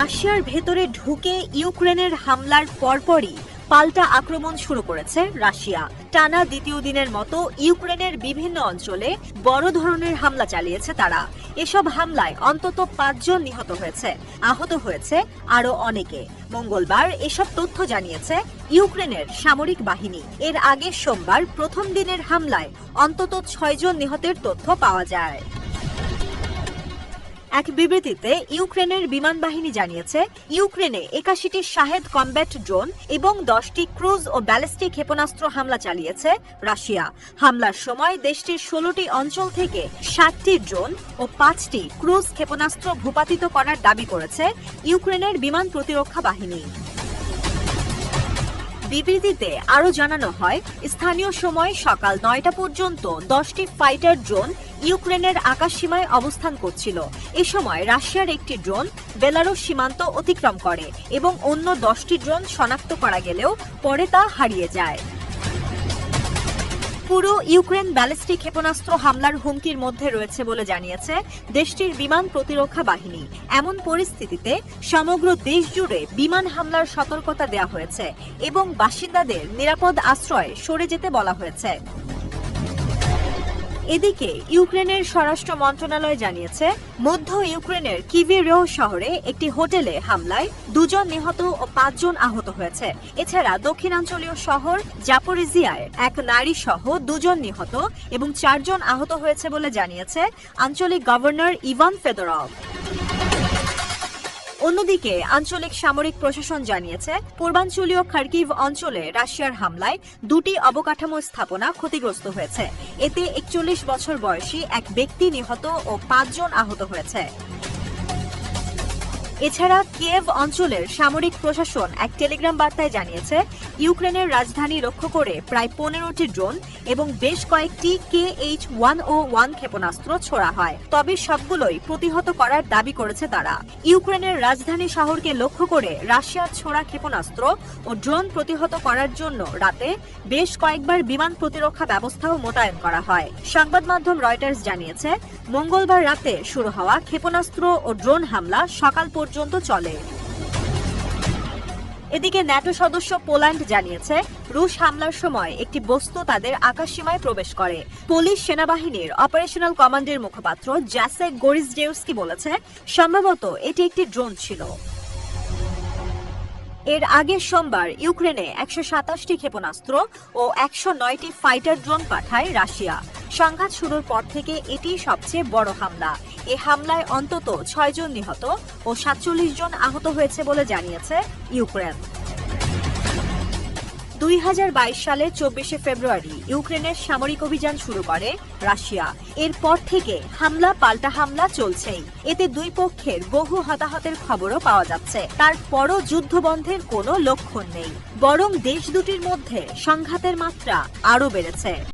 রাশিয়ার ভেতরে ঢুকে ইউক্রেনের হামলার পরপরই পাল্টা আক্রমণ শুরু করেছে রাশিয়া। টানা দ্বিতীয় দিনের মতো ইউক্রেনের বিভিন্ন অঞ্চলে বড় ধরনের হামলা চালিয়েছে তারা। এসব হামলায় অন্তত পাঁচজন নিহত হয়েছে, আহত হয়েছে আরও অনেকে। মঙ্গলবার এসব তথ্য জানিয়েছে ইউক্রেনের সামরিক বাহিনী। এর আগে সোমবার প্রথম দিনের হামলায় অন্তত ছয়জন নিহতের তথ্য পাওয়া যায়। এক বিবৃতিতে ইউক্রেনের বিমান বাহিনী জানিয়েছে, ইউক্রেনে একাশিটি শাহেদ কমব্যাট ড্রোন এবং দশটি ক্রুজ ও ব্যালিস্টিক ক্ষেপণাস্ত্র হামলা চালিয়েছে রাশিয়া। হামলার সময় দেশটির ষোলোটি অঞ্চল থেকে সাতটি ড্রোন ও পাঁচটি ক্রুজ ক্ষেপণাস্ত্র ভূপাতিত করার দাবি করেছে ইউক্রেনের বিমান প্রতিরক্ষা বাহিনী। বিবৃতিতে আরও জানানো হয়, স্থানীয় সময় সকাল নয়টা পর্যন্ত দশটি ফাইটার ড্রোন ইউক্রেনের আকাশসীমায় অবস্থান করছিল। এ সময় রাশিয়ার একটি ড্রোন বেলারুশ সীমান্ত অতিক্রম করে এবং অন্য দশটি ড্রোন শনাক্ত করা গেলেও পরে তা হারিয়ে যায়। পুরো ইউক্রেন ব্যালিস্টিক ক্ষেপণাস্ত্র হামলার হুমকির মধ্যে রয়েছে বলে জানিয়েছে দেশটির বিমান প্রতিরক্ষা বাহিনী। এমন পরিস্থিতিতে সমগ্র দেশ জুড়ে বিমান হামলার সতর্কতা দেওয়া হয়েছে এবং বাসিন্দাদের নিরাপদ আশ্রয়ে সরে যেতে বলা হয়েছে। এদিকে ইউক্রেনের স্বরাষ্ট্র মন্ত্রণালয় জানিয়েছে, মধ্য ইউক্রেনের কিভিরেও শহরে একটি হোটেলে হামলায় দুজন নিহত ও পাঁচজন আহত হয়েছে। এছাড়া দক্ষিণাঞ্চলীয় শহর জাপোরিজিয়ায় এক নারী সহ দুজন নিহত এবং চারজন আহত হয়েছে বলে জানিয়েছে আঞ্চলিক গভর্নর ইভান ফেদরভ। অন্যদিকে, আঞ্চলিক সামরিক প্রশাসন জানিয়েছে, পূর্বাঞ্চলীয় খার্কিভ অঞ্চলে রাশিয়ার হামলায় দুটি অবকাঠামো স্থাপনা ক্ষতিগ্রস্ত হয়েছে। এতে একচল্লিশ বছর বয়সী এক ব্যক্তি নিহত ও পাঁচজন আহত হয়েছে। এছাড়া কিয়েভ অঞ্চলের সামরিক প্রশাসন এক টেলিগ্রাম বার্তায় জানিয়েছে, ইউক্রেনের রাজধানী লক্ষ্য করে প্রায় পনেরোটি ড্রোন এবং বেশ কয়েকটি K H one O one ক্ষেপণাস্ত্র ছোড়া হয়। তবে সবগুলোই প্রতিহত করার দাবি করেছে তারা। ইউক্রেনের রাজধানী শহরকে লক্ষ্য করে রাশিয়ার ছোড়া ক্ষেপণাস্ত্র ও ড্রোন প্রতিহত করার জন্য রাতে বেশ কয়েকবার বিমান প্রতিরক্ষা ব্যবস্থাও মোতায়েন করা হয়। সংবাদ মাধ্যম রয়টার্স জানিয়েছে, মঙ্গলবার রাতে শুরু হওয়া ক্ষেপণাস্ত্র ও ড্রোন হামলা সকাল পর্যন্ত চলে। এদিকে ন্যাটো সদস্য পোল্যান্ড জানিয়েছে, রুশ হামলার সময় একটি বস্তু তাদের আকাশসীমায় প্রবেশ করে। পুলিশ সেনাবাহিনীর অপারেশনাল কমান্ডের মুখপাত্র জ্যাসেক গরিসডেউস্কি বলেছে, সম্ভবত এটি একটি ড্রোন ছিল। এর আগে সোমবার ইউক্রেনে একশো সাতাশটি ক্ষেপণাস্ত্র ও একশো নয়টি ফাইটার ড্রোন পাঠায় রাশিয়া। সংঘাত শুরুর পর থেকে এটি সবচেয়ে বড় হামলা। এ হামলায় অন্তত ছয়জন নিহত ও সাতচল্লিশ জন আহত হয়েছে বলে জানিয়েছে ইউক্রেন। দুই সালের চব্বিশে ফেব্রুয়ারি ইউক্রেনের সামরিক অভিযান শুরু করে রাশিয়া। এরপর থেকে হামলা পাল্টা হামলা চলছেই। এতে দুই পক্ষের বহু হতাহতের খবরও পাওয়া যাচ্ছে। তারপরও যুদ্ধবন্ধের কোনো লক্ষণ নেই। বরং দেশ দুটির মধ্যে সংঘাতের মাত্রা আরও বেড়েছে।